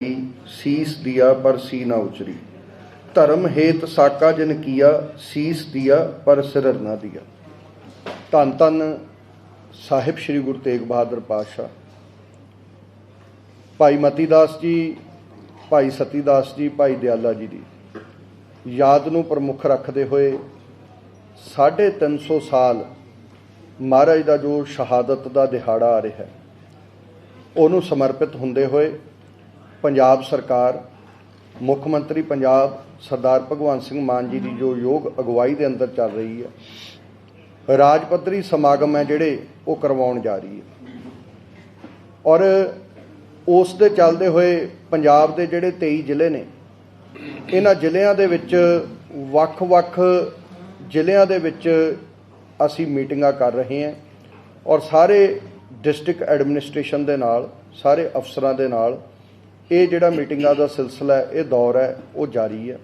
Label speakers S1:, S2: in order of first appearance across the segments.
S1: ਸੀਸ ਦਿਆ ਪਰ ਸੀ ਨਾ ਉਚਰੀ। ਧਰਮ ਹੇਤ ਸਾਕਾ ਜਨ ਕੀਆ, ਸੀਸ ਦਿਆ ਪਰ ਸਿਰ ਨਾ ਦਿਆ। ਧੰਨ ਧੰਨ ਸਾਹਿਬ ਸ੍ਰੀ ਗੁਰੂ ਤੇਗ ਬਹਾਦਰ ਪਾਤਸ਼ਾਹ। ਭਾਈ ਮਤੀ ਦਾਸ ਜੀ, ਭਾਈ ਸਤੀ ਦਾਸ ਜੀ, ਭਾਈ ਦਿਆਲਾ ਜੀ ਦੀ ਯਾਦ ਨੂੰ ਪ੍ਰਮੁੱਖ ਰੱਖਦੇ ਹੋਏ 350 ਸਾਲ ਮਹਾਰਾਜ ਦਾ ਜੋ ਸ਼ਹਾਦਤ ਦਾ ਦਿਹਾੜਾ ਆ ਰਿਹਾ ਹੈ, ਉਹਨੂੰ ਸਮਰਪਿਤ ਹੁੰਦੇ ਹੋਏ ਪੰਜਾਬ ਸਰਕਾਰ, ਮੁੱਖ ਮੰਤਰੀ ਪੰਜਾਬ ਸਰਦਾਰ ਭਗਵੰਤ ਸਿੰਘ ਮਾਨ ਜੀ ਦੀ ਜੋ ਯੋਗ ਅਗਵਾਈ ਦੇ ਅੰਦਰ ਚੱਲ ਰਹੀ ਹੈ ਰਾਜ ਪੱਧਰੀ ਸਮਾਗਮ ਹੈ ਜਿਹੜੇ ਉਹ ਕਰਵਾਉਣ ਜਾ ਰਹੀ ਹੈ। ਔਰ ਉਸ ਦੇ ਚੱਲਦੇ ਹੋਏ ਪੰਜਾਬ ਦੇ ਜਿਹੜੇ 23 ਜ਼ਿਲ੍ਹੇ ਨੇ, ਇਹਨਾਂ ਜ਼ਿਲ੍ਹਿਆਂ ਦੇ ਵਿੱਚ ਵੱਖ-ਵੱਖ ਜ਼ਿਲ੍ਹਿਆਂ ਦੇ ਵਿੱਚ ਅਸੀਂ ਮੀਟਿੰਗਾਂ ਕਰ ਰਹੇ ਹਾਂ ਔਰ ਸਾਰੇ ਡਿਸਟ੍ਰਿਕਟ ਐਡਮਿਨਿਸਟ੍ਰੇਸ਼ਨ ਦੇ ਨਾਲ, ਸਾਰੇ ਅਫਸਰਾਂ ਦੇ ਨਾਲ ਇਹ ਜਿਹੜਾ ਮੀਟਿੰਗਾਂ ਦਾ ਸਿਲਸਿਲਾ ਹੈ, ਇਹ ਦੌਰ ਹੈ, ਉਹ ਜਾਰੀ ਹੈ।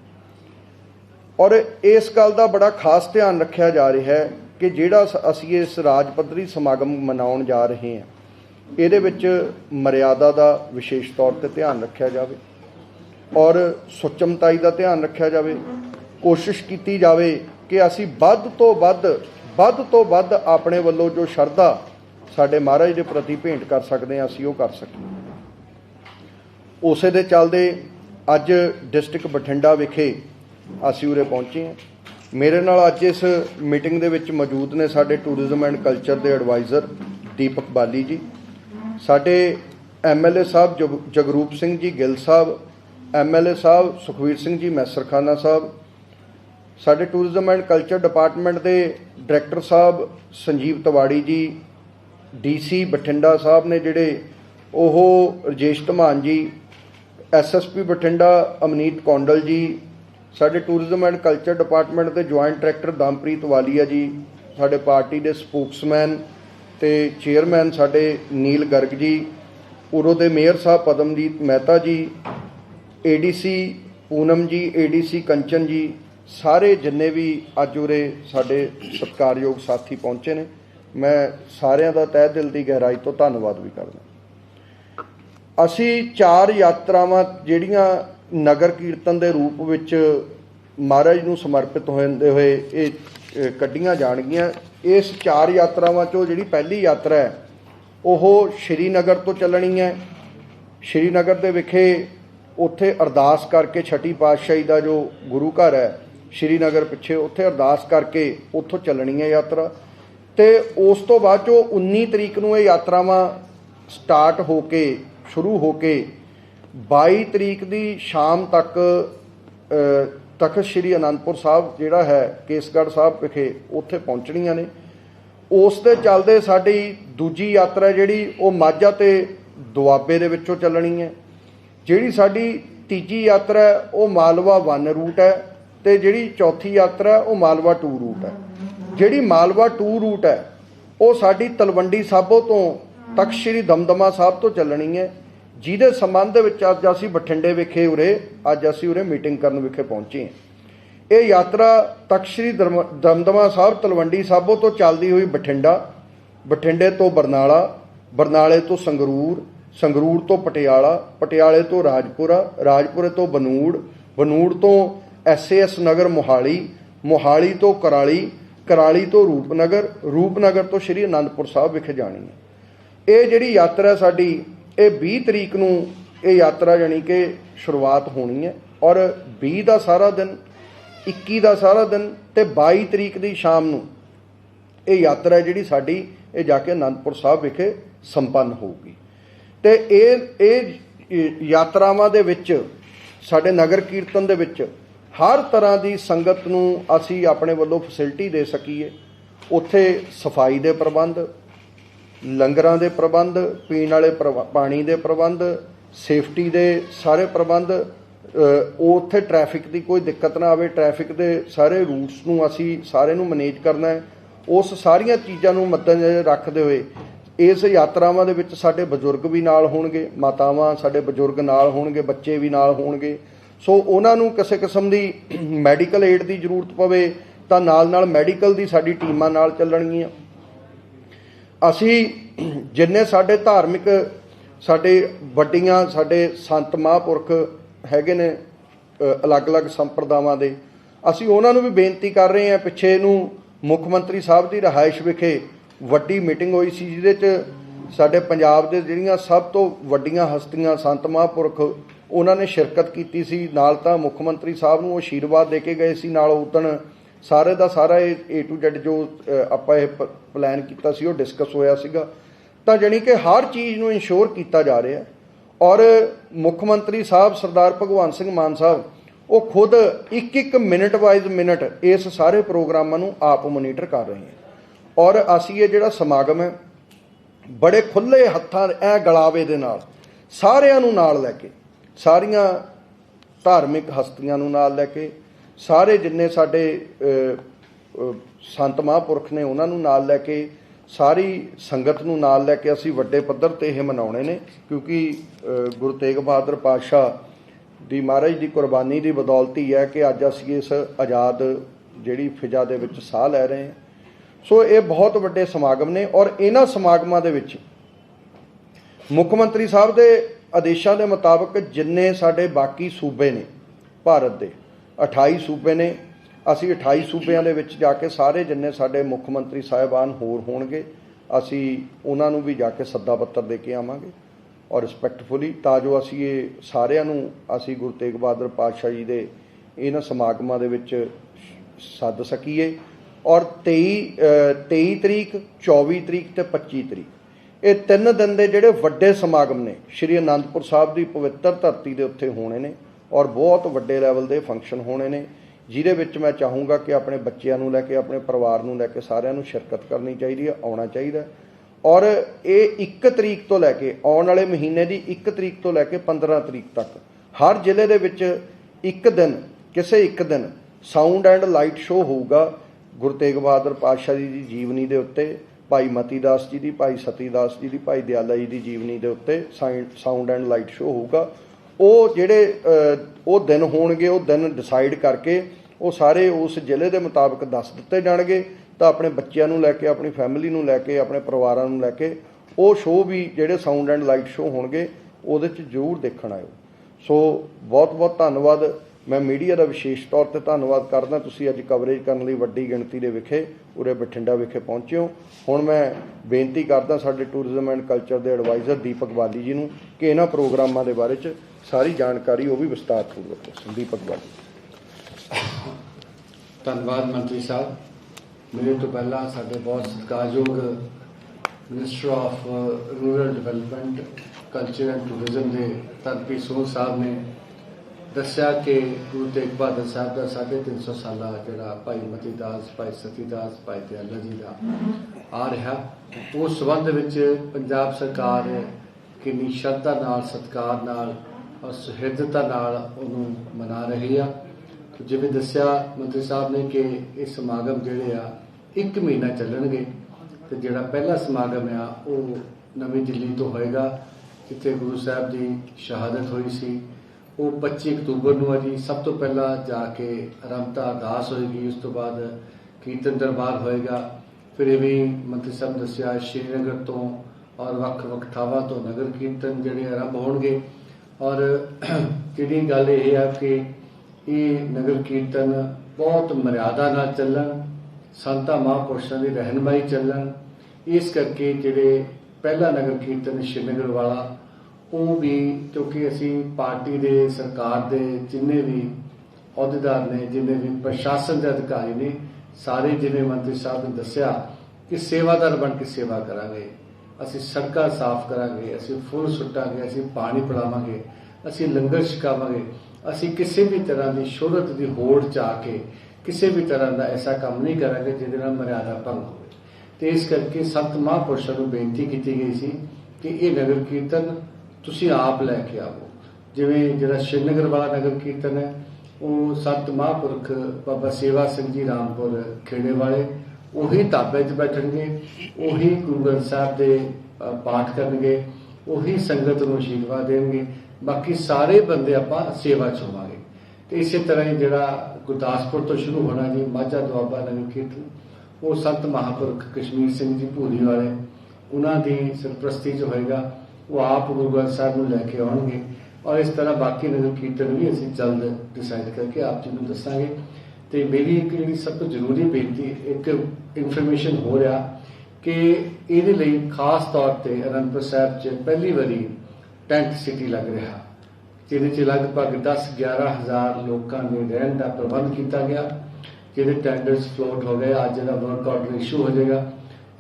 S1: ਔਰ ਇਸ ਗੱਲ ਦਾ ਬੜਾ ਖਾਸ ਧਿਆਨ ਰੱਖਿਆ ਜਾ ਰਿਹਾ ਹੈ ਕਿ ਜਿਹੜਾ ਸ- ਅਸੀਂ ਇਸ ਰਾਜ ਪੱਧਰੀ ਸਮਾਗਮ ਮਨਾਉਣ ਜਾ ਰਹੇ ਹਾਂ, ਇਹਦੇ ਵਿੱਚ ਮਰਿਆਦਾ ਦਾ ਵਿਸ਼ੇਸ਼ ਤੌਰ ਤੇ ਧਿਆਨ ਰੱਖਿਆ ਜਾਵੇ ਔਰ ਸੁਚਮਤਾਈ ਦਾ ਧਿਆਨ ਰੱਖਿਆ ਜਾਵੇ। ਕੋਸ਼ਿਸ਼ ਕੀਤੀ ਜਾਵੇ ਕਿ ਅਸੀਂ ਵੱਧ ਤੋਂ ਵੱਧ ਵੱਧ ਤੋਂ ਵੱਧ ਆਪਣੇ ਵੱਲੋਂ ਜੋ ਸ਼ਰਧਾ ਸਾਡੇ ਮਹਾਰਾਜ ਦੇ ਪ੍ਰਤੀ ਭੇਂਟ ਕਰ ਸਕਦੇ ਹਾਂ, ਅਸੀਂ ਉਹ ਕਰ ਸਕੀਏ। ਉਸੇ ਦੇ ਚੱਲਦੇ ਅੱਜ ਡਿਸਟ੍ਰਿਕਟ ਬਠਿੰਡਾ ਵਿਖੇ ਅਸੀਂ ਉਰੇ ਪਹੁੰਚੇ ਹਾਂ। ਮੇਰੇ ਨਾਲ ਅੱਜ ਇਸ ਮੀਟਿੰਗ ਦੇ ਵਿੱਚ ਮੌਜੂਦ ਨੇ ਸਾਡੇ ਟੂਰਿਜ਼ਮ ਐਂਡ ਕਲਚਰ ਦੇ ਐਡਵਾਈਜ਼ਰ ਦੀਪਕ ਬਾਲੀ ਜੀ, ਸਾਡੇ ਐਮਐਲਏ ਸਾਹਿਬ ਜਗ- ਜਗਰੂਪ ਸਿੰਘ ਜੀ ਗਿੱਲ ਸਾਹਿਬ ਐਮਐਲਏ ਸਾਹਿਬ ਸੁਖਵੀਰ ਸਿੰਘ ਜੀ ਮੈਸਰਖਾਨਾ ਸਾਹਿਬ, ਸਾਡੇ ਟੂਰਿਜ਼ਮ ਐਂਡ ਕਲਚਰ ਡਿਪਾਰਟਮੈਂਟ ਦੇ ਡਾਇਰੈਕਟਰ ਸਾਹਿਬ ਸੰਜੀਵ ਤਵਾੜੀ ਜੀ ਡੀਸੀ ਬਠਿੰਡਾ ਸਾਹਿਬ ਨੇ ਜਿਹੜੇ ਉਹ ਰਜੇਸ਼ ਧਮਾਨ ਜੀ ਐਸਐਸਪੀ ਬਠਿੰਡਾ ਅਮਨੀਤ ਕੌਂਡਲ ਜੀ, ਸਾਡੇ ਟੂਰਿਜ਼ਮ ਐਂਡ ਕਲਚਰ ਡਿਪਾਰਟਮੈਂਟ ਦੇ ਜੁਆਇੰਟ ਡਾਇਰੈਕਟਰ ਦਮਪ੍ਰੀਤ ਵਾਲੀਆ ਜੀ, ਸਾਡੇ ਪਾਰਟੀ ਦੇ ਸਪੋਕਸਮੈਨ ਤੇ ਚੇਅਰਮੈਨ ਸਾਡੇ ਨੀਲ ਗਰਗ ਜੀ, ਉਰੋ ਦੇ ਮੇਅਰ ਸਾਹਿਬ ਪਦਮਜੀਤ ਮਹਿਤਾ ਜੀ ਏਡੀਸੀ ਪੂਨਮ ਜੀ ਏਡੀਸੀ ਕੰਚਨ ਜੀ, ਸਾਰੇ ਜਿੰਨੇ ਵੀ ਅੱਜ ਉਰੇ ਸਾਡੇ ਸਤਿਕਾਰਯੋਗ ਸਾਥੀ ਪਹੁੰਚੇ ਨੇ, ਮੈਂ ਸਾਰਿਆਂ ਦਾ ਤਹਿ ਦਿਲ ਦੀ ਗਹਿਰਾਈ ਤੋਂ ਧੰਨਵਾਦ ਵੀ ਕਰਦਾ। ਅਸੀਂ ਚਾਰ ਯਾਤਰਾਵਾਂ ਜਿਹੜੀਆਂ ਨਗਰ ਕੀਰਤਨ ਦੇ ਰੂਪ ਵਿੱਚ ਮਹਾਰਾਜ ਨੂੰ ਸਮਰਪਿਤ ਹੁੰਦੇ ਹੋਏ ਇਹ ਕੱਢੀਆਂ ਜਾਣਗੀਆਂ। ਇਸ ਚਾਰ ਯਾਤਰਾਵਾਂ ਚੋਂ ਜਿਹੜੀ ਪਹਿਲੀ ਯਾਤਰਾ ਹੈ, ਉਹ ਸ਼੍ਰੀਨਗਰ ਤੋਂ ਚੱਲਣੀ ਹੈ। ਸ਼੍ਰੀਨਗਰ ਦੇ ਵਿਖੇ ਉੱਥੇ ਅਰਦਾਸ ਕਰਕੇ ਛठी ਪਾਤਸ਼ਾਹੀ ਦਾ ਜੋ ਗੁਰੂ ਘਰ ਹੈ, ਸ਼੍ਰੀਨਗਰ ਪਿੱਛੇ ਉੱਥੇ ਅਰਦਾਸ ਕਰਕੇ ਉੱਥੋਂ ਚੱਲਣੀ ਹੈ ਯਾਤਰਾ। ਤੇ ਉਸ ਤੋਂ ਬਾਅਦ ਜੋ 19 ਤਰੀਕ ਨੂੰ ਇਹ ਯਾਤਰਾਵਾਂ ਸਟਾਰਟ ਹੋ ਕੇ ਸ਼ੁਰੂ ਹੋ ਕੇ 22 ਤਰੀਕ ਦੀ ਸ਼ਾਮ ਤੱਕ ਤਖਤ ਸ੍ਰੀ ਅਨੰਦਪੁਰ ਸਾਹਿਬ ਜਿਹੜਾ ਹੈ, ਕੇਸਗੜ੍ਹ ਸਾਹਿਬ ਵਿਖੇ ਉੱਥੇ ਪਹੁੰਚਣੀਆਂ ਨੇ। ਉਸ ਦੇ ਚੱਲਦੇ ਸਾਡੀ ਦੂਜੀ ਯਾਤਰਾ ਜਿਹੜੀ, ਉਹ ਮਾਝਾ ਤੇ ਦੁਆਬੇ ਦੇ ਵਿੱਚੋਂ ਚੱਲਣੀ ਹੈ। ਜਿਹੜੀ ਸਾਡੀ ਤੀਜੀ ਯਾਤਰਾ ਉਹ ਮਾਲਵਾ 1 ਰੂਟ ਹੈ ਤੇ ਜਿਹੜੀ ਚੌਥੀ ਯਾਤਰਾ ਉਹ ਮਾਲਵਾ 2 ਰੂਟ ਹੈ। ਜਿਹੜੀ ਮਾਲਵਾ 2 ਰੂਟ ਹੈ, ਉਹ ਸਾਡੀ ਤਲਵੰਡੀ ਸਾਬੋ ਤੋਂ ਤਖਤ ਸ੍ਰੀ ਦਮਦਮਾ ਸਾਹਿਬ ਤੋਂ ਚੱਲਣੀ ਹੈ। ਜਿਹਦੇ ਸੰਬੰਧ ਵਿੱਚ ਅੱਜ ਅਸੀਂ ਬਠਿੰਡੇ ਵਿਖੇ ਉਰੇ, ਅੱਜ ਅਸੀਂ ਉਰੇ ਮੀਟਿੰਗ ਕਰਨ ਵਿਖੇ ਪਹੁੰਚੇ ਹਾਂ। ਇਹ ਯਾਤਰਾ ਤਖਤ ਦਰਮ- ਦਮਦਮਾ ਸਾਹਿਬ, ਤਲਵੰਡੀ ਸਾਬੋ ਤੋਂ ਚੱਲਦੀ ਹੋਈ ਬਠਿੰਡਾ, ਬਠਿੰਡੇ ਤੋਂ ਬਰਨਾਲਾ, ਬਰਨਾਲੇ ਤੋਂ ਸੰਗਰੂਰ ਸੰਗਰੂਰ ਤੋਂ ਪਟਿਆਲਾ, ਪਟਿਆਲੇ ਤੋਂ ਰਾਜਪੁਰਾ, ਰਾਜਪੁਰੇ ਤੋਂ ਬਨੂੜ ਬਨੂੜ ਤੋਂ ਐਸਏਐਸ ਨਗਰ ਮੋਹਾਲੀ ਮੋਹਾਲੀ ਤੋਂ ਕਰਾਲੀ ਕਰਾਲੀ ਤੋਂ ਰੂਪਨਗਰ ਰੂਪਨਗਰ ਤੋਂ ਸ਼੍ਰੀ ਅਨੰਦਪੁਰ ਸਾਹਿਬ ਵਿਖੇ ਜਾਣੀ ਹੈ। ਇਹ ਜਿਹੜੀ ਯਾਤਰਾ ਸਾਡੀ ਇਹ 20 ਤਰੀਕ ਨੂੰ ਇਹ ਯਾਤਰਾ ਜਾਨੀ ਕਿ ਸ਼ੁਰੂਆਤ ਹੋਣੀ ਹੈ ਔਰ 20 ਦਾ ਸਾਰਾ ਦਿਨ 21 ਦਾ ਸਾਰਾ ਦਿਨ ਤੇ 22 ਤਰੀਕ ਦੀ ਸ਼ਾਮ ਨੂੰ ਇਹ ਯਾਤਰਾ ਜਿਹੜੀ ਸਾਡੀ, ਇਹ ਜਾ ਕੇ ਅਨੰਦਪੁਰ ਸਾਹਿਬ ਵਿਖੇ ਸੰਪੰਨ ਹੋਊਗੀ। ਤੇ ਇਹ ਇਹ ਯਾਤਰਾਵਾਂ ਦੇ ਵਿੱਚ, ਸਾਡੇ ਨਗਰ ਕੀਰਤਨ ਦੇ ਵਿੱਚ ਹਰ ਤਰ੍ਹਾਂ ਦੀ ਸੰਗਤ ਨੂੰ ਅਸੀਂ ਆਪਣੇ ਵੱਲੋਂ ਫੈਸਿਲਿਟੀ ਦੇ ਸਕੀਏ। ਉੱਥੇ ਸਫ਼ਾਈ ਦੇ ਪ੍ਰਬੰਧ ਲੰਗਰਾਂ ਦੇ ਪ੍ਰਬੰਧ, ਪੀਣ ਵਾਲੇ ਪ੍ਰਬ- ਪਾਣੀ ਦੇ ਪ੍ਰਬੰਧ ਸੇਫਟੀ ਦੇ ਸਾਰੇ ਪ੍ਰਬੰਧ ਉਹ ਉੱਥੇ ਟ੍ਰੈਫਿਕ ਦੀ ਕੋਈ ਦਿੱਕਤ ਨਾ ਆਵੇ। ਟ੍ਰੈਫਿਕ ਦੇ ਸਾਰੇ ਰੂਟਸ ਨੂੰ ਅਸੀਂ ਸਾਰੇ ਨੂੰ ਮੈਨੇਜ ਕਰਨਾ ਹੈ। ਉਸ ਸਾਰੀਆਂ ਚੀਜ਼ਾਂ ਨੂੰ ਮੱਦੇਨਜ਼ਰ ਰੱਖਦੇ ਹੋਏ ਇਸ ਯਾਤਰਾਵਾਂ ਦੇ ਵਿੱਚ ਸਾਡੇ ਬਜ਼ੁਰਗ ਵੀ ਨਾਲ ਹੋਣਗੇ, ਮਾਤਾਵਾਂ ਸਾਡੇ ਬਜ਼ੁਰਗ ਨਾਲ ਹੋਣਗੇ, ਬੱਚੇ ਵੀ ਨਾਲ ਹੋਣਗੇ। ਸੋ ਉਹਨਾਂ ਨੂੰ ਕਿਸੇ ਕਿਸਮ ਦੀ ਮੈਡੀਕਲ ਏਡ ਦੀ ਜ਼ਰੂਰਤ ਪਵੇ ਤਾਂ ਨਾਲ ਨਾਲ ਮੈਡੀਕਲ ਦੀ ਸਾਡੀ ਟੀਮਾਂ ਨਾਲ ਚੱਲਣਗੀਆਂ। ਅਸੀਂ ਜਿੰਨੇ ਸਾਡੇ ਧਾਰਮਿਕ ਸਾਡੇ ਵੱਡੀਆਂ ਸਾਡੇ ਸੰਤ ਮਹਾਂਪੁਰਖ ਹੈਗੇ ਨੇ ਅਲੱਗ-ਅਲੱਗ ਸੰਪਰਦਾਵਾਂ ਦੇ, ਅਸੀਂ ਉਹਨਾਂ ਨੂੰ ਵੀ ਬੇਨਤੀ ਕਰ ਰਹੇ ਹਾਂ ਪਿੱਛੇ ਨੂੰ ਮੁੱਖ ਮੰਤਰੀ ਸਾਹਿਬ ਦੀ ਰਿਹਾਇਸ਼ ਵਿਖੇ ਵੱਡੀ ਮੀਟਿੰਗ ਹੋਈ ਸੀ, ਜਿਹਦੇ 'ਚ ਸਾਡੇ ਪੰਜਾਬ ਦੇ ਜਿਹੜੀਆਂ ਸਭ ਤੋਂ ਵੱਡੀਆਂ ਹਸਤੀਆਂ ਸੰਤ ਮਹਾਂਪੁਰਖ, ਉਹਨਾਂ ਨੇ ਸ਼ਿਰਕਤ ਕੀਤੀ ਸੀ। ਨਾਲ ਤਾਂ ਮੁੱਖ ਮੰਤਰੀ ਸਾਹਿਬ ਨੂੰ ਆਸ਼ੀਰਵਾਦ ਦੇ ਕੇ ਗਏ ਸੀ, ਨਾਲ ਉਦਣ ਸਾਰੇ ਦਾ ਸਾਰਾ ਇਹ A to Z ਜੋ ਆਪਾਂ ਇਹ ਪਲਾਨ ਕੀਤਾ ਸੀ, ਉਹ ਡਿਸਕਸ ਹੋਇਆ ਸੀਗਾ। ਤਾਂ ਜਾਣੀ ਕਿ ਹਰ ਚੀਜ਼ ਨੂੰ ਇਨਸ਼ੋਰ ਕੀਤਾ ਜਾ ਰਿਹਾ ਔਰ ਮੁੱਖ ਮੰਤਰੀ ਸਾਹਿਬ ਸਰਦਾਰ ਭਗਵੰਤ ਸਿੰਘ ਮਾਨ ਸਾਹਿਬ, ਉਹ ਖੁਦ ਇੱਕ ਇੱਕ ਮਿੰਟ ਵਾਈਜ਼ ਮਿੰਟ ਇਸ ਸਾਰੇ ਪ੍ਰੋਗਰਾਮਾਂ ਨੂੰ ਆਪ ਮੋਨੀਟਰ ਕਰ ਰਹੇ ਹਨ ਔਰ ਅਸੀਂ ਇਹ ਜਿਹੜਾ ਸਮਾਗਮ ਹੈ, ਬੜੇ ਖੁੱਲੇ ਹੱਥਾਂ ਐ ਗਲਾਵੇ ਦੇ ਨਾਲ, ਸਾਰਿਆਂ ਨੂੰ ਨਾਲ ਲੈ ਕੇ, ਸਾਰੀਆਂ ਧਾਰਮਿਕ ਹਸਤੀਆਂ ਨੂੰ ਨਾਲ ਲੈ ਕੇ ਸਾਰੇ ਜਿੰਨੇ ਸਾਡੇ ਸੰਤ ਮਹਾਂਪੁਰਖ ਨੇ ਉਹਨਾਂ ਨੂੰ ਨਾਲ ਲੈ ਕੇ, ਸਾਰੀ ਸੰਗਤ ਨੂੰ ਨਾਲ ਲੈ ਕੇ ਅਸੀਂ ਵੱਡੇ ਪੱਧਰ ਤੇ ਇਹ ਮਨਾਉਣੇ ਨੇ, ਕਿਉਂਕਿ ਗੁਰੂ ਤੇਗ ਬਹਾਦਰ ਪਾਤਸ਼ਾਹ ਦੀ ਮਹਾਰਾਜ ਦੀ ਕੁਰਬਾਨੀ ਦੀ ਬਦੌਲਤ ਹੀ ਹੈ ਕਿ ਅੱਜ ਅਸੀਂ ਇਸ ਆਜ਼ਾਦ ਜਿਹੜੀ ਫਿਜ਼ਾ ਦੇ ਵਿੱਚ ਸਾਹ ਲੈ ਰਹੇ ਹਾਂ। ਸੋ ਇਹ ਬਹੁਤ ਵੱਡੇ ਸਮਾਗਮ ਨੇ ਔਰ ਇਹਨਾਂ ਸਮਾਗਮਾਂ ਦੇ ਵਿੱਚ ਮੁੱਖ ਮੰਤਰੀ ਸਾਹਿਬ ਦੇ ਆਦੇਸ਼ਾਂ ਦੇ ਮੁਤਾਬਕ ਜਿੰਨੇ ਸਾਡੇ ਬਾਕੀ ਸੂਬੇ ਨੇ, ਭਾਰਤ ਦੇ 28 ਸੂਬੇ ਨੇ। ਅਸੀਂ 28 ਸੂਬਿਆਂ ਦੇ ਵਿੱਚ ਜਾ ਕੇ ਸਾਰੇ ਜਿੰਨੇ ਸਾਡੇ ਮੁੱਖ ਮੰਤਰੀ ਸਾਹਿਬਾਨ ਹੋਰ ਹੋਣਗੇ ਅਸੀਂ ਉਹਨਾਂ ਨੂੰ ਵੀ ਜਾ ਕੇ ਸੱਦਾ ਪੱਤਰ ਦੇ ਕੇ ਆਵਾਂਗੇ। ਔਰ ਰਿਸਪੈਕਟਫੁਲੀ ਤਾਂ ਜੋ ਅਸੀਂ ਇਹ ਸਾਰਿਆਂ ਨੂੰ ਅਸੀਂ ਗੁਰੂ ਤੇਗ ਬਹਾਦਰ ਪਾਤਸ਼ਾਹ ਜੀ ਦੇ ਇਹਨਾਂ ਸਮਾਗਮਾਂ ਦੇ ਵਿੱਚ ਸੱਦ ਸਕੀਏ। ਔਰ 23 ਅ, 23 ਤਰੀਕ 24 ਤਰੀਕ ਤੇ 25 ਤਰੀਕ। ਇਹ ਤਿੰਨ ਦਿਨ ਦੇ ਜਿਹੜੇ ਵੱਡੇ ਸਮਾਗਮ ਨੇ ਸ਼੍ਰੀ ਅਨੰਦਪੁਰ ਸਾਹਿਬ ਦੀ ਪਵਿੱਤਰ ਧਰਤੀ ਦੇ ਉੱਤੇ ਹੋਣੇ ਨੇ। ਔਰ ਬਹੁਤ ਵੱਡੇ ਲੈਵਲ ਦੇ ਫੰਕਸ਼ਨ ਹੋਣੇ ਨੇ, ਜਿਹਦੇ ਵਿੱਚ ਮੈਂ ਚਾਹੂੰਗਾ ਕਿ ਆਪਣੇ ਬੱਚਿਆਂ ਨੂੰ ਲੈ ਕੇ, ਆਪਣੇ ਪਰਿਵਾਰ ਨੂੰ ਲੈ ਕੇ ਸਾਰਿਆਂ ਨੂੰ ਸ਼ਿਰਕਤ ਕਰਨੀ ਚਾਹੀਦੀ ਹੈ, ਆਉਣਾ ਚਾਹੀਦਾ ਔਰ ਇਹ 1 ਤਰੀਕ ਤੋਂ ਲੈ ਕੇ, ਆਉਣ ਵਾਲੇ ਮਹੀਨੇ ਦੀ 1 ਤਰੀਕ ਤੋਂ ਲੈ ਕੇ 15 ਤਰੀਕ ਤੱਕ, ਹਰ ਜ਼ਿਲ੍ਹੇ ਦੇ ਵਿੱਚ ਇੱਕ ਦਿਨ, ਕਿਸੇ ਇੱਕ ਦਿਨ ਸਾਊਂਡ ਐਂਡ ਲਾਈਟ ਸ਼ੋਅ ਹੋਊਗਾ ਗੁਰੂ ਤੇਗ ਬਹਾਦਰ ਪਾਤਸ਼ਾਹ ਜੀ ਦੀ ਜੀਵਨੀ ਦੇ ਉੱਤੇ, ਭਾਈ ਮਤੀ ਦਾਸ ਜੀ ਦੀ, ਭਾਈ ਸਤੀ ਦਾਸ ਜੀ ਦੀ, ਭਾਈ ਦਿਆਲਾ ਜੀ ਦੀ ਜੀਵਨੀ ਦੇ ਉੱਤੇ ਸਾਊਂਡ ਐਂਡ ਲਾਈਟ ਸ਼ੋਅ ਹੋਊਗਾ। ਉਹ ਜਿਹੜੇ ਉਹ ਦਿਨ ਹੋਣਗੇ, ਉਹ ਦਿਨ ਡਿਸਾਈਡ ਕਰਕੇ ਉਹ ਸਾਰੇ ਉਸ ਜ਼ਿਲ੍ਹੇ ਦੇ ਮੁਤਾਬਕ ਦੱਸ ਦਿੱਤੇ ਜਾਣਗੇ ਤਾਂ ਆਪਣੇ ਬੱਚਿਆਂ ਨੂੰ ਲੈ ਕੇ, ਆਪਣੀ ਫੈਮਿਲੀ ਨੂੰ ਲੈ ਕੇ, ਆਪਣੇ ਪਰਿਵਾਰਾਂ ਨੂੰ ਲੈ ਕੇ ਉਹ ਸ਼ੋਅ ਵੀ ਜਿਹੜੇ ਸਾਊਂਡ ਐਂਡ ਲਾਈਟ ਸ਼ੋਅ ਹੋਣਗੇ, ਉਹਦੇ 'ਚ ਜ਼ਰੂਰ ਦੇਖਣ ਆਇਓ। ਸੋ ਬਹੁਤ ਬਹੁਤ ਧੰਨਵਾਦ। ਮੈਂ ਮੀਡੀਆ ਦਾ ਵਿਸ਼ੇਸ਼ ਤੌਰ ਤੇ ਧੰਨਵਾਦ ਕਰਦਾ। ਤੁਸੀਂ ਅੱਜ ਕਵਰੇਜ ਕਰਨ ਲਈ ਵੱਡੀ ਗਿਣਤੀ ਦੇ ਵਿਖੇ, ਉਰੇ ਬਠਿੰਡਾ ਵਿਖੇ ਪਹੁੰਚੇ ਹੋ। ਹੁਣ ਮੈਂ ਬੇਨਤੀ ਕਰਦਾ ਸਾਡੇ ਟੂਰਿਜ਼ਮ ਐਂਡ ਕਲਚਰ ਦੇ ਐਡਵਾਈਜ਼ਰ ਦੀਪਕ ਬਾਲੀ ਜੀ ਨੂੰ ਕਿ ਇਹਨਾਂ ਪ੍ਰੋਗਰਾਮਾਂ ਦੇ ਬਾਰੇ 'ਚ ਸਾਰੀ ਜਾਣਕਾਰੀ ਉਹ ਵੀ ਵਿਸਤਾਰਪੂਰਵਕ ਦੱਸਣ ਦੀਪਕ ਬਾਲੀ
S2: ਧੰਨਵਾਦ ਮੰਤਰੀ ਸਾਹਿਬ। ਮੇਰੇ ਤੋਂ ਪਹਿਲਾਂ ਸਾਡੇ ਬਹੁਤ ਸਤਿਕਾਰਯੋਗ minister of rural development culture and tourism ਦੇ ਤਰਪੀ ਸੋਹ ਸਾਹਿਬ ਨੇ ਦੱਸਿਆ ਕਿ ਗੁਰੂ ਤੇਗ ਬਹਾਦਰ ਸਾਹਿਬ ਦਾ 350 ਸਾਲਾ ਜਿਹੜਾ ਭਾਈ ਮਤੀ ਦਾਸ, ਭਾਈ ਸਤੀ ਦਾਸ, ਭਾਈ ਦਿਆਲਾ ਜੀ ਦਾ ਆ ਰਿਹਾ, ਉਸ ਸਬੰਧ ਵਿੱਚ ਪੰਜਾਬ ਸਰਕਾਰ ਕਿੰਨੀ ਸ਼ਰਧਾ ਨਾਲ, ਸਤਿਕਾਰ ਨਾਲ ਸੁਹਿਰਦਤਾ ਨਾਲ ਉਹਨੂੰ ਮਨਾ ਰਹੀ ਆ। ਜਿਵੇਂ ਦੱਸਿਆ, ਮੰਤਰੀ ਸਾਹਿਬ ਨੇ ਕਿ ਇਹ ਸਮਾਗਮ ਜਿਹੜੇ ਆ, ਇੱਕ ਮਹੀਨਾ ਚੱਲਣਗੇ ਤੇ ਜਿਹੜਾ ਪਹਿਲਾ ਸਮਾਗਮ ਆ, ਉਹ ਨਵੀਂ ਦਿੱਲੀ ਤੋਂ ਹੋਏਗਾ, ਜਿੱਥੇ ਗੁਰੂ ਸਾਹਿਬ ਦੀ ਸ਼ਹਾਦਤ ਹੋਈ ਸੀ। ਉਹ 25 ਅਕਤੂਬਰ ਨੂੰ ਆ ਜੀ, ਸਭ ਤੋਂ ਪਹਿਲਾਂ ਜਾ ਕੇ ਰਮਤਾ ਅਰਦਾਸ ਹੋਏਗੀ, ਉਸ ਤੋਂ ਬਾਅਦ ਕੀਰਤਨ ਦਰਬਾਰ ਹੋਏਗਾ। ਫਿਰ ਇਹ ਵੀ ਮੰਤਰੀ ਸਾਹਿਬ ਨੇ ਦੱਸਿਆ, ਸ਼੍ਰੀਨਗਰ ਤੋਂ ਔਰ ਵੱਖ-ਵੱਖ ਥਾਵਾਂ ਤੋਂ ਨਗਰ ਕੀਰਤਨ ਜਿਹੜੇ ਆਰੰਭ ਹੋਣਗੇ। ਔਰ ਜਿਹੜੀ ਗੱਲ ਇਹ ਆ ਕਿ ਇਹ ਨਗਰ ਕੀਰਤਨ ਬਹੁਤ ਮਰਿਆਦਾ ਨਾਲ ਚੱਲਣ, ਸੰਤਾਂ ਮਹਾਂਪੁਰਸ਼ਾਂ ਦੀ ਰਹਿਨਮਾਈ ਚੱਲਣ। ਇਸ ਕਰਕੇ ਜਿਹੜੇ ਪਹਿਲਾ ਨਗਰ ਕੀਰਤਨ ਸ਼੍ਰੀਨਗਰ ਵਾਲਾ, ਉਹ ਵੀ ਕਿਉਂਕਿ ਅਸੀਂ ਪਾਰਟੀ ਦੇ ਸਰਕਾਰ ਦੇ ਜਿੰਨੇ ਵੀ ਅਹੁਦੇਦਾਰ ਨੇ, ਜਿੰਨੇ ਵੀ ਪ੍ਰਸ਼ਾਸਨ ਦੇ ਅਧਿਕਾਰੀ ਨੇ, ਸਾਰੇ ਜਿਵੇਂ ਮੰਤਰੀ ਸਾਹਿਬ ਨੇ ਦੱਸਿਆ ਕਿ ਸੇਵਾਦਾਰ ਬਣ ਕੇ ਸੇਵਾ ਕਰਾਂਗੇ। ਅਸੀਂ ਸੜਕਾਂ ਸਾਫ਼ ਕਰਾਂਗੇ, ਅਸੀਂ ਫੁੱਲ ਸੁੱਟਾਂਗੇ, ਅਸੀਂ ਪਾਣੀ ਪਿਲਾਵਾਂਗੇ, ਅਸੀਂ ਲੰਗਰ ਛਕਾਵਾਂਗੇ, ਅਸੀਂ ਕਿਸੇ ਵੀ ਤਰ੍ਹਾਂ ਦੀ ਸ਼ੋਹਰਤ ਦੀ ਹੋੜ ਚ ਆ ਕੇ ਕਿਸੇ ਵੀ ਤਰ੍ਹਾਂ ਦਾ ਐਸਾ ਕੰਮ ਨਹੀਂ ਕਰਾਂਗੇ ਜਿਹਦੇ ਨਾਲ ਮਰਿਆਦਾ ਭੰਗ ਹੋਵੇ। ਤੇ ਇਸ ਕਰਕੇ ਸੰਤ ਮਹਾਂਪੁਰਸ਼ਾਂ ਨੂੰ ਬੇਨਤੀ ਕੀਤੀ ਗਈ ਸੀ ਕਿ ਇਹ ਨਗਰ ਕੀਰਤਨ ਤੁਸੀਂ ਆਪ ਲੈ ਕੇ ਆਵੋ। ਜਿਵੇਂ ਜਿਹੜਾ ਸ਼੍ਰੀਨਗਰ ਵਾਲਾ ਨਗਰ ਕੀਰਤਨ ਹੈ, ਉਹ ਸੰਤ ਮਹਾਂਪੁਰਖ ਬਾਬਾ ਸੇਵਾ ਸਿੰਘ ਜੀ ਰਾਮਪੁਰ ਖੇੜੇ ਵਾਲੇ ਉਹੀ ਢਾਬੇ 'ਚ ਬੈਠਣਗੇ, ਉਹੀ ਗੁਰੂ ਗ੍ਰੰਥ ਸਾਹਿਬ ਦੇ ਪਾਠ ਕਰਨਗੇ, ਉਹੀ ਸੰਗਤ ਨੂੰ ਆਸ਼ੀਰਵਾਦ ਦੇਣਗੇ, ਬਾਕੀ ਸਾਰੇ ਬੰਦੇ ਆਪਾਂ ਸੇਵਾ 'ਚ ਹੋਵਾਂਗੇ। ਤੇ ਇਸੇ ਤਰ੍ਹਾਂ ਹੀ ਜਿਹੜਾ ਗੁਰਦਾਸਪੁਰ ਤੋਂ ਸ਼ੁਰੂ ਹੋਣਾ ਜੀ, ਮਾਝਾ ਦੁਆਬਾ ਨਗਰ ਕੀਰਤਨ, ਉਹ ਸੰਤ ਮਹਾਪੁਰਖ ਕਸ਼ਮੀਰ ਸਿੰਘ ਜੀ ਭੂਰੀ ਵਾਲੇ, ਉਹਨਾਂ ਦੀ ਸਰਪ੍ਰਸਤੀ 'ਚ ਹੋਏਗਾ, ਉਹ ਆਪ ਗੁਰੂ ਗ੍ਰੰਥ ਸਾਹਿਬ ਨੂੰ ਲੈ ਕੇ ਆਉਣਗੇ। ਔਰ ਇਸ ਤਰ੍ਹਾਂ ਬਾਕੀ ਨਗਰ ਕੀਰਤਨ ਵੀ ਅਸੀਂ ਜਲਦ ਡਿਸਾਈਡ ਕਰਕੇ ਆਪ ਜੀ ਨੂੰ ਦੱਸਾਂਗੇ। ਤੇ ਮੇਰੀ ਇੱਕ ਜਿਹੜੀ ਸਭ ਤੋਂ ਜ਼ਰੂਰੀ ਬੇਨਤੀ, ਇੱਕ ਇਨਫੋਰਮੇਸ਼ਨ ਹੋ ਰਿਹਾ ਕਿ ਇਹਦੇ ਲਈ ਖਾਸ ਤੌਰ ਤੇ ਅਨੰਦਪੁਰ ਸਾਹਿਬ 'ਚ ਪਹਿਲੀ ਵਾਰੀ ਟੈਂਟ ਸਿਟੀ ਲੱਗ ਰਿਹਾ, ਜਿਹਦੇ 'ਚ ਲਗਭਗ 10-11 ਹਜ਼ਾਰ ਲੋਕਾਂ ਦੇ ਰਹਿਣ ਦਾ ਪ੍ਰਬੰਧ ਕੀਤਾ ਗਿਆ, ਜਿਹਦੇ ਟੈਂਡਰਸ ਫਲੋਟ ਹੋ ਗਏ, ਅੱਜ ਦਾ ਵਰਕ ਆਰਡਰ ਇਸ਼ੂ ਹੋ ਜਾਏਗਾ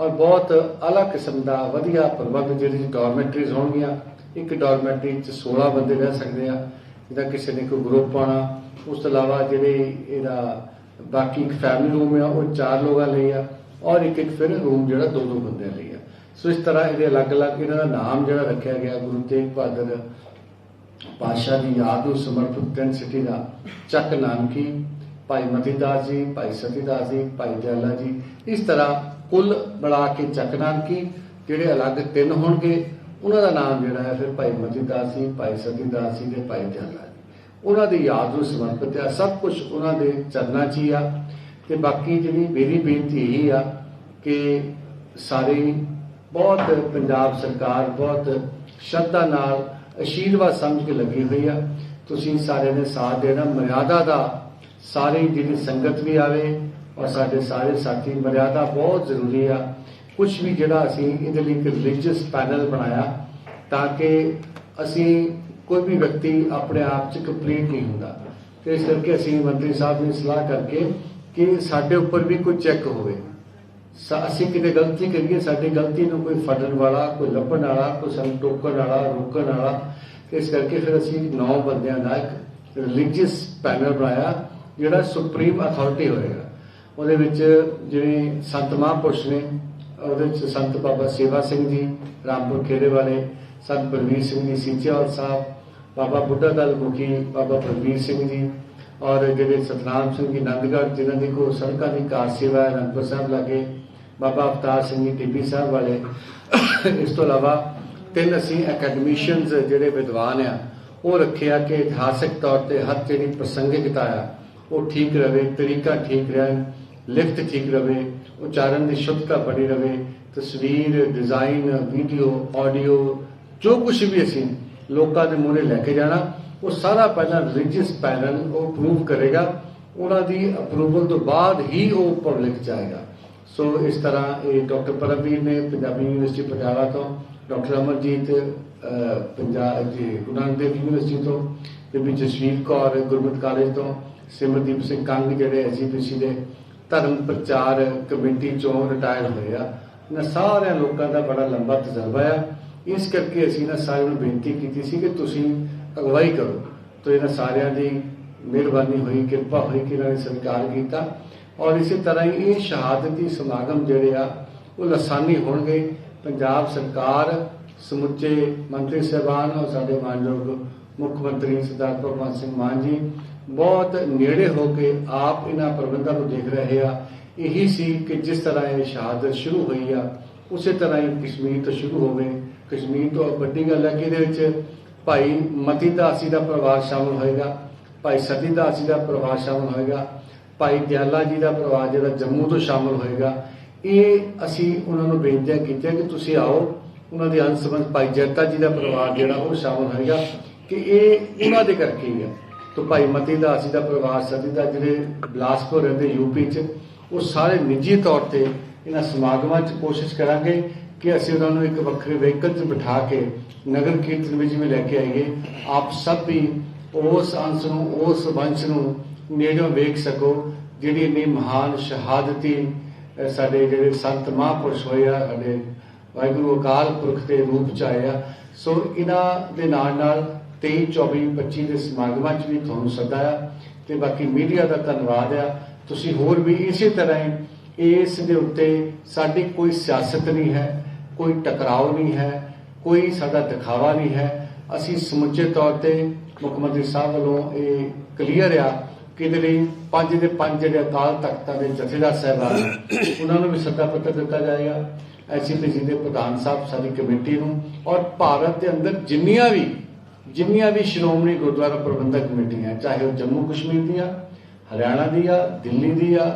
S2: ਔਰ ਬਹੁਤ ਅਲੱਗ ਕਿਸਮ ਦਾ ਵਧੀਆ ਪ੍ਰਬੰਧ ਜਿਹੜੇ 'ਚ ਡਾਰਮੈਟਰੀਜ਼ ਹੋਣਗੀਆਂ, ਇੱਕ ਡਾਰਮੈਟਰੀ 'ਚ 16 ਬੰਦੇ ਰਹਿ ਸਕਦੇ ਆ ਜਿਹਦਾ ਕਿਸੇ ਨੇ ਕੋਈ ਗਰੁੱਪ ਪਾਉਣਾ, ਉਸ ਤੋਂ ਇਲਾਵਾ ਜਿਹੜੇ ਇਹਦਾ ਬਾਕੀ ਇੱਕ ਫੈਮਿਲੀ ਰੂਮ ਆ, ਉਹ ਚਾਰ ਲੋਕਾਂ ਲਈ ਆ ਔਰ ਇੱਕ ਇੱਕ ਫਿਰ ਰੂਮ ਜਿਹੜਾ ਦੋ ਦੋ ਬੰਦਿਆਂ ਲਈ ਆ। ਸੋ ਇਸ ਤਰ੍ਹਾਂ ਇਹਦੇ ਅਲੱਗ-ਅਲੱਗ ਇਹਨਾਂ ਦਾ ਨਾਮ ਜਿਹੜਾ ਰੱਖਿਆ ਗਿਆ, ਗੁਰੂ ਤੇਗ ਬਹਾਦਰ ਪਾਤਸ਼ਾਹ ਦੀ ਯਾਦ ਨੂੰ ਸਮਰਪਿਤ ਟੈਂਟ ਸਿਟੀ ਦਾ, ਚੱਕ ਨਾਨਕੀ, ਭਾਈ ਮਤੀਦਾਸ ਜੀ, ਭਾਈ ਸਤੀਦਾਸ ਜੀ, ਭਾਈ ਜੈਲਾ ਜੀ, ਇਸ ਤਰ੍ਹਾਂ ਕੁੱਲ ਬਣਾ ਕੇ ਚੱਕ ਨਾਨਕੀ, ਜਿਹੜੇ ਅਲੱਗ ਤਿੰਨ ਹੋਣਗੇ। ਉਹਨਾਂ ਦਾ ਨਾਮ ਜਿਹੜਾ ਹੈ ਫਿਰ ਭਾਈ ਮਤੀਦਾਸ ਜੀ ਭਾਈ ਸਤੀਦਾਸ ਜੀ ਤੇ ਭਾਈ ਦਿਆਲਾ ਉਹਨਾਂ ਦੀ ਯਾਦ ਨੂੰ ਸਮਰਪਿਤ ਹੈ, ਸਭ ਕੁਝ ਉਹਨਾਂ ਦੇ ਚਰਨਾਂ 'ਚ ਹੀ ਆ। ਤੇ ਬਾਕੀ ਜਿਹੜੀ ਮੇਰੀ ਬੇਨਤੀ ਇਹੀ ਆ ਕਿ ਸਾਰੇ ਬਹੁਤ ਪੰਜਾਬ ਸਰਕਾਰ ਬਹੁਤ ਸ਼ਰਧਾ ਨਾਲ ਅਸ਼ੀਰਵਾਦ ਸਮਝ ਕੇ ਲੱਗੀ ਹੋਈ ਆ। ਤੁਸੀਂ ਸਾਰਿਆਂ ਨੇ ਸਾਥ ਦੇਣਾ, ਮਰਿਆਦਾ ਦਾ ਸਾਰੀ ਜਿਹੜੀ ਸੰਗਤ ਵੀ ਆਵੇ ਔਰ ਸਾਡੇ ਸਾਰੇ ਸਾਥੀ, ਮਰਿਆਦਾ ਬਹੁਤ ਜ਼ਰੂਰੀ ਆ। ਕੁਝ ਵੀ ਜਿਹੜਾ ਅਸੀਂ ਇਹਦੇ ਲਈ ਇੱਕ ਰਿਲੀਜੀਅਸ ਪੈਨਲ ਬਣਾਇਆ ਤਾਂ ਕਿ ਅਸੀਂ ਕੋਈ ਵੀ ਵਿਅਕਤੀ ਆਪਣੇ ਆਪ 'ਚ ਕੰਪਲੀਟ ਨਹੀਂ ਹੁੰਦਾ। ਤੇ ਇਸ ਕਰਕੇ ਅਸੀਂ ਮੰਤਰੀ ਸਾਹਿਬ ਨੇ ਸਲਾਹ ਕਰਕੇ ਕਿ ਸਾਡੇ ਉੱਪਰ ਵੀ ਕੋਈ ਚੈੱਕ ਹੋਵੇ। ਅਸੀਂ ਕਿਤੇ ਗਲਤੀ ਕਰੀਏ, ਸਾਡੀ ਗਲਤੀ ਨੂੰ ਕੋਈ ਫੜਨ ਵਾਲਾ, ਕੋਈ ਲੱਭਣ ਵਾਲਾ, ਕੋਈ ਸਾਨੂੰ ਟੋਕਣ ਵਾਲਾ, ਰੋਕਣ ਵਾਲਾ ਇਸ ਕਰਕੇ ਫਿਰ ਅਸੀਂ ਨੌ ਬੰਦਿਆਂ ਦਾ ਇੱਕ ਰਿਲੀਜੀਅਸ ਪੈਨਲ ਬਣਾਇਆ, ਜਿਹੜਾ ਸੁਪਰੀਮ ਅਥਾਰਟੀ ਹੋਏਗਾ। ਉਹਦੇ ਵਿੱਚ ਜਿਹੜੇ ਸੰਤ ਮਹਾਂਪੁਰਸ਼ ਨੇ ਉਹਦੇ ਵਿੱਚ ਸੰਤ ਬਾਬਾ ਸੇਵਾ ਸਿੰਘ ਜੀ, ਰਾਮਪੁਰ ਖੇੜੇ ਵਾਲੇ, ਸੰਤ ਬਲਵੀਰ ਸਿੰਘ ਜੀ ਸੀਚੇਵਾਲ ਸਾਹਿਬ, ਬਾਬਾ ਬੁੱਢਾ ਦਲ ਮੁਖੀ ਬਾਬਾ ਬਲਵੀਰ ਸਿੰਘ ਜੀ, ਔਰ ਜਿਹੜੇ ਸਤਨਾਮ ਸਿੰਘ ਜੀ ਨੰਦਗੜ੍ਹ, ਜਿਨ੍ਹਾਂ ਦੀ ਕੋ ਸੜਕਾਂ ਦੀ ਕਾਰ ਸੇਵਾ ਹੈ, ਅਨੰਦਪੁਰ ਸਾਹਿਬ ਲਾਗੇ, ਬਾਬਾ ਅਵਤਾਰ ਸਿੰਘ ਜੀ ਟਿੱਬੀ ਸਾਹਿਬ ਵਾਲੇ। ਇਸ ਤੋਂ ਇਲਾਵਾ ਤਿੰਨ ਅਸੀਂ ਅਕੈਡਮੀਸ਼ੀਅਨਸ ਜਿਹੜੇ ਵਿਦਵਾਨ ਆ, ਉਹ ਰੱਖਿਆ ਕਿ ਇਤਿਹਾਸਿਕ ਤੌਰ ਤੇ ਹਰ ਜਿਹੜੀ ਪ੍ਰਸੰਗਿਕਤਾ ਆ, ਉਹ ਠੀਕ ਰਵੇ ਤਰੀਕਾ ਠੀਕ ਰਹੇ ਲਿਖਤ ਠੀਕ ਰਵੇ, ਉਚਾਰਨ ਦੀ ਸ਼ੁੱਧਤਾ ਬਣੀ ਰਵੇ, ਤਸਵੀਰ ਡਿਜ਼ਾਈਨ ਵੀਡੀਓ ਆਡੀਓ ਜੋ ਕੁਝ ਵੀ ਅਸੀਂ ਲੋਕਾਂ ਦੇ ਮੂਹਰੇ ਲੈ ਕੇ ਜਾਣਾ, ਉਹ ਸਾਰਾ ਪਹਿਲਾਂ ਰਿਲੀਜੀਅਸ ਪੈਨਲ ਉਹ ਅਪਰੂਵ ਕਰੇਗਾ। ਉਹਨਾਂ ਦੀ ਅਪਰੂਵਲ ਤੋਂ ਬਾਅਦ ਹੀ ਉਹ ਪਬਲਿਕ ਜਾਏਗਾ। ਸੋ ਇਸ ਤਰ੍ਹਾਂ ਇਹ ਡਾਕਟਰ ਪਰਮਵੀਰ ਨੇ ਪੰਜਾਬੀ ਯੂਨੀਵਰਸਿਟੀ ਪਟਿਆਲਾ ਤੋਂ ਡਾਕਟਰ ਅਮਰਜੀਤ ਪੰਜਾਬ ਜੀ, ਗੁਰੂ ਨਾਨਕ ਦੇਵ ਯੂਨੀਵਰਸਿਟੀ ਤੋਂ ਬੀਬੀ ਜਸਵੀਰ ਕੌਰ ਗੁਰਮਤਿ ਕਾਲਜ ਤੋਂ ਸਿਮਰਦੀਪ ਸਿੰਘ ਕੰਗ ਜਿਹੜੇ ਐਜੀਪੀਸੀ ਦੇ ਧਰਮ ਪ੍ਰਚਾਰ ਕਮੇਟੀ ਚੋਂ ਰਿਟਾਇਰ ਹੋਏ ਆ। ਇਹਨਾਂ ਸਾਰਿਆਂ ਲੋਕਾਂ ਦਾ ਬੜਾ ਲੰਬਾ ਤਜਰਬਾ ਆ। ਇਸ ਕਰਕੇ ਅਸੀਂ ਨਾ ਸਾਰਿਆਂ ਨੂੰ ਬੇਨਤੀ ਕੀਤੀ ਸੀ ਕਿ ਤੁਸੀਂ ਅਗਵਾਈ ਕਰੋ। ਤੇ ਇਹਨਾਂ ਸਾਰਿਆਂ ਦੀ ਮਿਹਰਬਾਨੀ ਹੋਈ, ਕਿਰਪਾ ਹੋਈ ਕਿ ਇਹਨਾਂ ਨੇ ਸਤਿਕਾਰ ਕੀਤਾ। ਔਰ ਇਸੇ ਤਰ੍ਹਾਂ ਹੀ ਇਹ ਸ਼ਹਾਦਤੀ ਸਮਾਗਮ ਜਿਹੜੇ ਆ, ਉਹ ਲਸਾਨੀ ਹੋਣਗੇ। ਪੰਜਾਬ ਸਰਕਾਰ, ਸਮੁੱਚੇ ਮੰਤਰੀ ਸਹਿਬਾਨ ਔਰ ਸਾਡੇ ਮਾਨਯੋਗ ਮੁੱਖ ਮੰਤਰੀ ਸਰਦਾਰ ਭਗਵੰਤ ਸਿੰਘ ਮਾਨ ਜੀ ਬਹੁਤ ਨੇੜੇ ਹੋ ਕੇ ਆਪ ਇਹਨਾਂ ਪ੍ਰਬੰਧਾਂ ਨੂੰ ਦੇਖ ਰਹੇ ਆ। ਇਹੀ ਸੀ ਕਿ ਜਿਸ ਤਰ੍ਹਾਂ ਇਹ ਸ਼ਹਾਦਤ ਸ਼ੁਰੂ ਹੋਈ ਆ, ਉਸੇ ਤਰ੍ਹਾਂ ਹੀ ਕਸ਼ਮੀਰ ਤੋਂ ਸ਼ੁਰੂ ਹੋਵੇ। ਕਸ਼ਮੀਰ ਤੋਂ ਵੱਡੀ ਗੱਲ ਹੈ ਕਿ ਇਹਦੇ ਵਿੱਚ ਭਾਈ ਮਤੀ ਦਾਸੀ ਦਾ ਪਰਿਵਾਰ ਸ਼ਾਮਲ ਹੋਏਗਾ, ਭਾਈ ਸਤੀ ਦਾਸੀ ਦਾ ਪਰਿਵਾਰ ਸ਼ਾਮਲ ਹੋਏਗਾ, ਭਾਈ ਦਿਆਲਾ ਜੀ ਦਾ ਪਰਿਵਾਰ ਜਿਹੜਾ ਜੰਮੂ ਤੋਂ ਸ਼ਾਮਲ ਹੋਏਗਾ। ਇਹ ਅਸੀਂ ਉਹਨਾਂ ਨੂੰ ਬੇਨਤੀ ਕੀਤੀ ਕਿ ਤੁਸੀਂ ਆਓ, ਉਹਨਾਂ ਦੇ ਅੰਸ਼ ਸੰਬੰਧ ਭਾਈ ਜੈਤਾ ਜੀ ਦਾ ਪਰਿਵਾਰ ਜਿਹੜਾ ਉਹ ਸ਼ਾਮਲ ਹੋਏਗਾ ਕਿ ਇਹ ਉਹਨਾਂ ਦੇ ਕਰਕੇ ਹੀ ਹੈ ਤੋਂ ਭਾਈ ਮਤੀ ਦਾਸ ਜੀ ਦਾ ਪਰਿਵਾਰ ਸਤੀ ਦਾ ਜਿਹੜੇ ਬਲਾਸਪੁਰ ਰਹਿੰਦੇ ਯੂਪੀ ਚ, ਉਹ ਸਾਰੇ ਨਿੱਜੀ ਤੌਰ ਤੇ ਇਹਨਾਂ ਸਮਾਗਮਾਂ 'ਚ ਕੋਸ਼ਿਸ਼ ਕਰਾਂਗੇ ਕਿ ਅਸੀਂ ਉਹਨਾਂ ਨੂੰ ਇੱਕ ਵੱਖਰੇ ਵਹੀਕਲ 'ਚ ਬਿਠਾ ਕੇ ਨਗਰ ਕੀਰਤਨ ਵਿੱਚ ਵੀ ਲੈ ਕੇ ਆਈਏ। ਆਪ ਸਭ ਵੀ ਉਸ ਅੰਸ਼ ਨੂੰ, ਉਸ ਵੰਸ਼ ਨੂੰ ਨੇੜਿਓਂ ਵੇਖ ਸਕੋ, ਜਿਹੜੀ ਇੰਨੀ ਮਹਾਨ ਸ਼ਹਾਦਤੀ ਸਾਡੇ ਜਿਹੜੇ ਸੰਤ ਮਹਾਂਪੁਰਸ਼ ਹੋਏ ਆ, ਸਾਡੇ ਵਾਹਿਗੁਰੂ ਅਕਾਲ ਪੁਰਖ ਦੇ ਰੂਪ ਚ ਆਏ ਆ। ਸੋ ਇਹਨਾਂ ਦੇ ਨਾਲ ਨਾਲ 23 24 25 ਦੇ ਸਮਾਗਮਾਂ 'ਚ ਵੀ ਤੁਹਾਨੂੰ ਸੱਦਾ ਆ ਤੇ ਬਾਕੀ ਮੀਡੀਆ ਦਾ ਧੰਨਵਾਦ ਆ। ਤੁਸੀਂ ਹੋਰ ਵੀ ਇਸੇ ਤਰ੍ਹਾਂ ਹੀ ਇਸ ਦੇ ਉੱਤੇ ਸਾਡੀ ਕੋਈ ਸਿਆਸਤ ਨਹੀਂ ਹੈ, ਕੋਈ ਟਕਰਾਓ ਨਹੀਂ ਹੈ, ਕੋਈ ਸਾਡਾ ਦਿਖਾਵਾ ਨਹੀਂ ਹੈ। ਅਸੀਂ ਸਮੁੱਚੇ ਤੌਰ ਤੇ ਮੁੱਖ ਮੰਤਰੀ ਸਾਹਿਬ ਵੱਲੋਂ ਇਹ ਕਲੀਅਰ ਆ ਕਿ ਇਹਦੇ ਲਈ ਪੰਜ ਦੇ ਪੰਜ ਜਿਹੜੇ ਅਕਾਲ ਤਖਤਾਂ ਦੇ ਜਥੇਦਾਰ ਸਾਹਿਬਾਨ ਉਹਨਾਂ ਨੂੰ ਵੀ ਸੱਦਾ ਪੱਤਰ ਦਿੱਤਾ ਜਾਏਗਾ। ਐਸਜੀਪੀਸੀ ਦੇ ਪ੍ਰਧਾਨ ਸਾਹਿਬ, ਸਾਡੀ ਕਮੇਟੀ ਨੂੰ ਔਰ ਭਾਰਤ ਦੇ ਅੰਦਰ ਜਿੰਨੀਆਂ ਵੀ ਜਿੰਨੀਆਂ ਵੀ ਸ਼੍ਰੋਮਣੀ ਗੁਰਦੁਆਰਾ ਪ੍ਰਬੰਧਕ ਕਮੇਟੀਆਂ, ਚਾਹੇ ਉਹ ਜੰਮੂ ਕਸ਼ਮੀਰ ਦੀ ਆ ਹਰਿਆਣਾ ਦੀ ਆ ਦਿੱਲੀ ਦੀ ਆ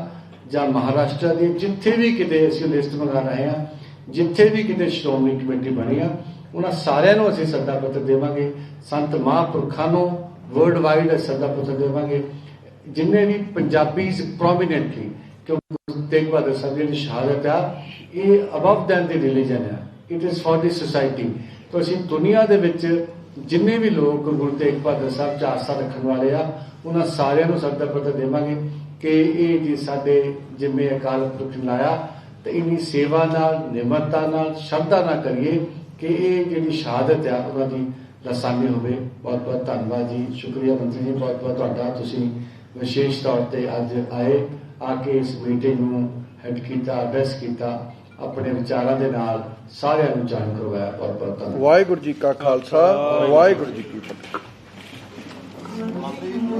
S2: ਜਾਂ ਮਹਾਰਾਸ਼ਟਰ ਦੀ ਜਿੱਥੇ ਵੀ ਕਿਤੇ ਅਸੀਂ ਲਿਸਟ ਮੰਗਾ ਰਹੇ ਹਾਂ, ਜਿੱਥੇ ਵੀ ਕਿਤੇ ਸ਼੍ਰੋਮਣੀ ਕਮੇਟੀ ਬਣੀ ਆ, ਉਹਨਾਂ ਸਾਰਿਆਂ ਨੂੰ ਅਸੀਂ ਸੱਦਾ ਪੱਤਰ ਦੇਵਾਂਗੇ। ਸੰਤ ਮਹਾਂਪੁਰਖਾਂ ਨੂੰ ਵਰਲਡ ਵਾਈਡ ਸੱਦਾ ਪੱਤਰ ਦੇਵਾਂਗੇ। ਜਿੰਨੇ ਵੀ ਪੰਜਾਬੀਜ਼ ਪ੍ਰੋਮੀਨੈਂਟਲੀ ਕਿਉਂਕਿ ਤੇਗ ਬਹਾਦਰ ਸਾਹਿਬ ਦੀ ਸ਼ਹਾਦਤ ਆ, ਇਹ ਅਬਵ ਦੈਨ ਦੀ ਰਿਲੀਜਨ ਆ। It is for the society ਤਾਂ ਅਸੀਂ ਦੁਨੀਆ ਦੇ ਵਿੱਚ ਜਿੰਨੇ ਵੀ ਲੋਕ ਗੁਰੂ ਤੇਗ ਬਹਾਦਰ ਸਾਹਿਬ 'ਚ ਆਸਾ ਰੱਖਣ ਵਾਲੇ ਆ, ਉਹਨਾਂ ਸਾਰਿਆਂ ਨੂੰ ਸੱਦਾ ਪੱਤਰ ਦੇਵਾਂਗੇ ਕਿ ਇਹ ਜੀ ਸਾਡੇ ਜਿੰਮੇ ਅਕਾਲ ਪੁਰਖ ਲਾਇਆ ਤੇ ਇਨੀ ਸੇਵਾ ਨਾਲ, ਨਿਮਰਤਾ ਨਾਲ, ਸ਼ਰਧਾ ਨਾਲ ਕਰੀਏ ਕਿ ਇਹ ਜਿਹੜੀ ਸ਼ਹਾਦਤ ਆ, ਉਹਨਾਂ ਦੀ ਲਸਾਨੀ ਹੋਵੇ। ਬਹੁਤ ਬਹੁਤ ਧੰਨਵਾਦ ਜੀ। ਸ਼ੁਕਰੀਆ ਮੰਤਰੀ ਜੀ, ਬਹੁਤ ਬਹੁਤ ਤੁਹਾਡਾ। ਤੁਸੀਂ ਵਿਸ਼ੇਸ਼ ਤੌਰ ਤੇ ਅੱਜ ਆਏ, ਆ ਕੇ ਇਸ ਮੀਟਿੰਗ ਨੂੰ ਹੈਡ ਕੀਤਾ ਅਡਰੈਸ ਕੀਤਾ, ਆਪਣੇ ਵਿਚਾਰਾਂ ਦੇ ਨਾਲ ਸਾਰਿਆਂ ਨੂੰ ਜਾਣ ਕਰਵਾਇਆ ਬਹੁਤ ਬਹੁਤ
S1: ਵਾਹਿਗੁਰੂ ਜੀ ਕਾ ਖਾਲਸਾ ਵਾਹਿਗੁਰੂ ਜੀ ਕੀ ਫਤਿਹ।